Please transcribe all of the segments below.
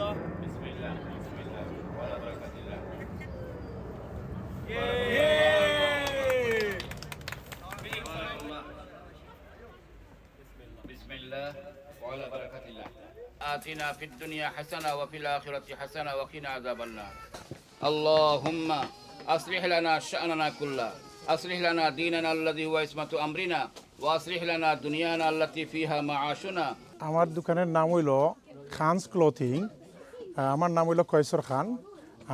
الله بسم الله بسم الله وعلى بركة الله بسم الله وعلى بركة الله آتنا في الدنيا حسنة وفي الآخرة حسنة وقنا عذاب النار اللهم أصلح لنا شأننا كله أصلح لنا ديننا الذي هو عصمة أمرنا وأصلح لنا دنيانا التي فيها معاشنا আমার দোকানের নাম হইল খানস ক্লথিং আমার নাম হইল কয়সর খান।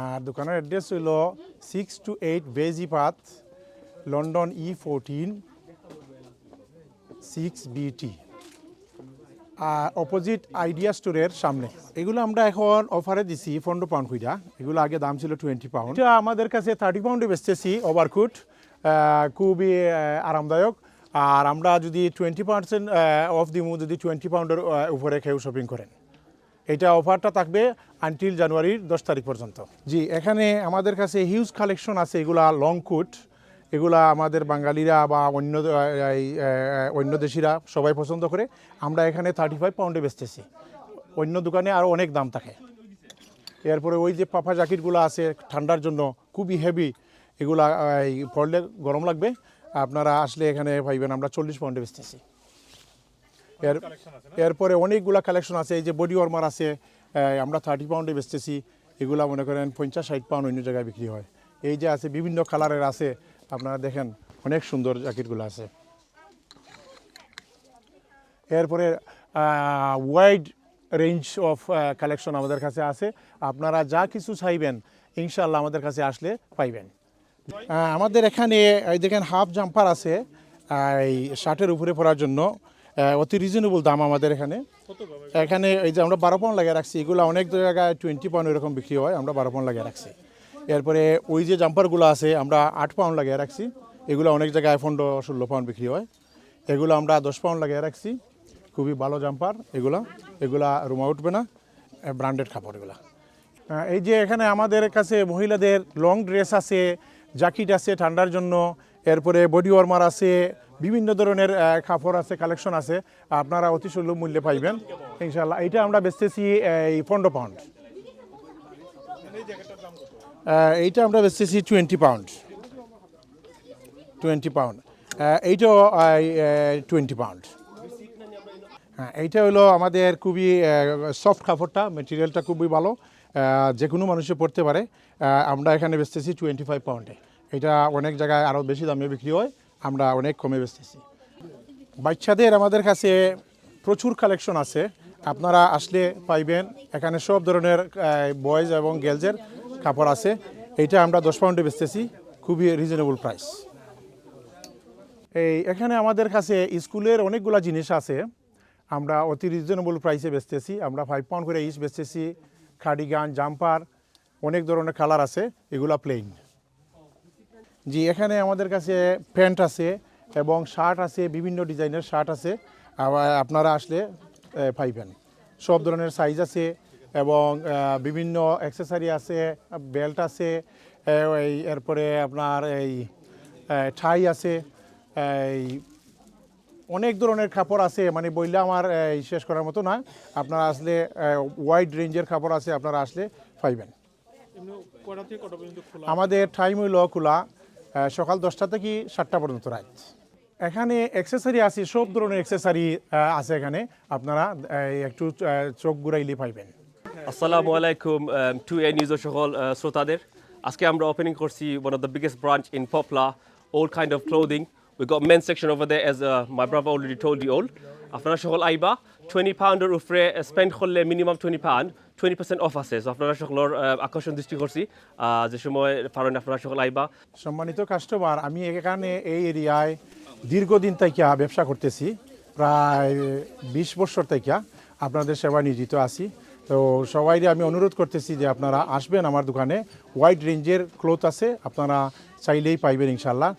আর দোকানের অ্যাড্রেস হইল সিক্স টু এইট বেজি path London E fourteen six B T opposite Idea স্টোরের সামনে। এগুলো আমরা এখন অফারে দিছি পনেরো পাউন্ড কইরা। এগুলো আগে দাম ছিল টোয়েন্টি পাউন্ড আমাদের কাছে থার্টি পাউন্ডে বেচতেছি ওভারকুট খুবই আরামদায়ক। আর আমরা যদি টোয়েন্টি পার্সেন্ট অফ দিমু, যদি টোয়েন্টি পাউন্ডের উপরে কেউ শপিং করেন। এটা অফারটা থাকবে আনটিল জানুয়ারির দশ তারিখ পর্যন্ত। জি, এখানে আমাদের কাছে হিউজ কালেকশন আছে, এগুলা লং কুট এগুলা আমাদের বাঙালিরা বা অন্য অন্য দেশিরা সবাই পছন্দ করে। আমরা এখানে থার্টি ফাইভ পাউন্ডে বেচতেছি। অন্য দোকানে আরও অনেক দাম থাকে। এরপরে ওই যে পাপা জ্যাকেটগুলো আছে ঠান্ডার জন্য, খুবই হেভি এগুলা পড়লে গরম লাগবে। আপনারা আসলে এখানে পাইবেন আমরা চল্লিশ পাউন্ডে বেচতেছি। এর এরপরে অনেকগুলা কালেকশন আছে এই যে বডি ওয়ার্মার আছে আমরা থার্টি পাউন্ডে বেচতেছি এগুলা মনে করেন পঞ্চাশ ষাট পাউন্ড অন্য জায়গায় বিক্রি হয়। এই যে আছে বিভিন্ন কালারের আছে আপনারা দেখেন অনেক সুন্দর জ্যাকেটগুলো আছে। এরপরে ওয়াইড রেঞ্জ অফ কালেকশন আমাদের কাছে আছে। আপনারা যা কিছু চাইবেন ইনশাল্লাহ আমাদের কাছে আসলে পাইবেন। আমাদের এখানে এই দেখেন হাফ জাম্পার আছে এই শার্টের উপরে পরার জন্য। অতি রিজনেবল দাম আমাদের এখানে। এখানে এই যে আমরা বারো পাউন্ড লাগিয়ে রাখছি, এগুলো অনেক জায়গায় টোয়েন্টি পাউন্ড এরকম বিক্রি হয়, আমরা বারো পাউন্ড লাগিয়ে রাখছি। এরপরে ওই যে জাম্পারগুলো আছে, আমরা আট পাউন্ড লাগিয়ে রাখছি, এগুলো অনেক জায়গায় পনেরো ষোলো পাউন্ড বিক্রি হয়। এগুলো আমরা দশ পাউন্ড লাগিয়ে রাখছি, খুবই ভালো জাম্পার এগুলো, এগুলা রুমা উঠবে না ব্র্যান্ডেড কাপড় এগুলা। এই যে এখানে আমাদের কাছে মহিলাদের লং ড্রেস আছে জ্যাকেট আছে ঠান্ডার জন্য, এরপরে বডি ওয়ার্মার আছে বিভিন্ন ধরনের কাপড় আছে কালেকশন আছে, আপনারা অতি সুলভ মূল্যে পাইবেন। ইনশাল্লাহ এইটা আমরা বেচতেছি এই পনেরো পাউন্ড এইটা আমরা বেচতেছি টোয়েন্টি পাউন্ড টোয়েন্টি পাউন্ড এইটাও টোয়েন্টি পাউন্ড হ্যাঁ এইটা হলো আমাদের খুবই সফট কাপড়টা মেটেরিয়ালটা খুবই ভালো। যে কোনো মানুষে পড়তে পারে। আমরা এখানে বেচতেছি টোয়েন্টি ফাইভ পাউন্ডে এটা অনেক জায়গায় আরও বেশি দামে বিক্রি হয়। আমরা অনেক কমে বেচতেছি। বাচ্চাদের আমাদের কাছে প্রচুর কালেকশন আছে। আপনারা আসলে পাইবেন, এখানে সব ধরনের বয়েজ এবং গার্লসের কাপড় আছে। এইটা আমরা দশ পাউন্ডে বেচতেছি, খুবই রিজনেবল প্রাইস এই, এখানে আমাদের কাছে স্কুলের অনেকগুলা জিনিস আছে। আমরা অতি রিজনেবল প্রাইসে বেচতেছি, আমরা ফাইভ পাউন্ড করে ইচ বেচতেছি। খাডিগান জাম্পার অনেক ধরনের কালার আছে, এগুলা প্লেন জি এখানে আমাদের কাছে প্যান্ট আছে এবং শার্ট আছে বিভিন্ন ডিজাইনের শার্ট আছে। আপনারা আসলে পাইবেন সব ধরনের সাইজ আছে এবং বিভিন্ন অ্যাক্সেসারি আছে বেল্ট আছে এই এরপরে আপনার এই ঠাই আছে এই অনেক ধরনের কাপড় আছে। মানে বললে আমার এই, শেষ করার মতো না। আপনারা আসলে ওয়াইড রেঞ্জের কাপড় আছে আপনারা আসলে পাইবেন আমাদের টাইম হইল খোলা। সকাল দশটা থেকে সাতটা পর্যন্ত রাত। এখানে অ্যাক্সেসারি আছে, সব ধরনের অ্যাক্সেসারি আছে এখানে। আপনারা একটু চোখ ঘুরাইলে পাইবেন। আসসালামু আলাইকুম টু এ নিউজের সকল শ্রোতাদের। আজকে আমরা ওপেনিং করছি one of the biggest branch in Poplar old kind of clothing we got men section over there as my brother already told you old আপনারা সকল আইবা টোয়েন্টি পাউন্ডের উপরে স্পেন্ড করলে minimum twenty pound twenty percent off আছে। আপনারা সকলের আকর্ষণ দৃষ্টি করছি। যে সময় পারেন আপনারা সকল আইবা। সম্মানিত কাস্টমার আমি এখানে এই এরিয়ায় দীর্ঘদিন থেকে ব্যবসা করতেছি। প্রায় বিশ বছর থেকে আপনাদের সেবা নিয়োজিত আছি। তো সবাই আমি অনুরোধ করতেছি যে আপনারা আসবেন আমার দোকানে। ওয়াইড রেঞ্জের ক্লোথ আছে, আপনারা চাইলেই পাইবেন ইনশাল্লাহ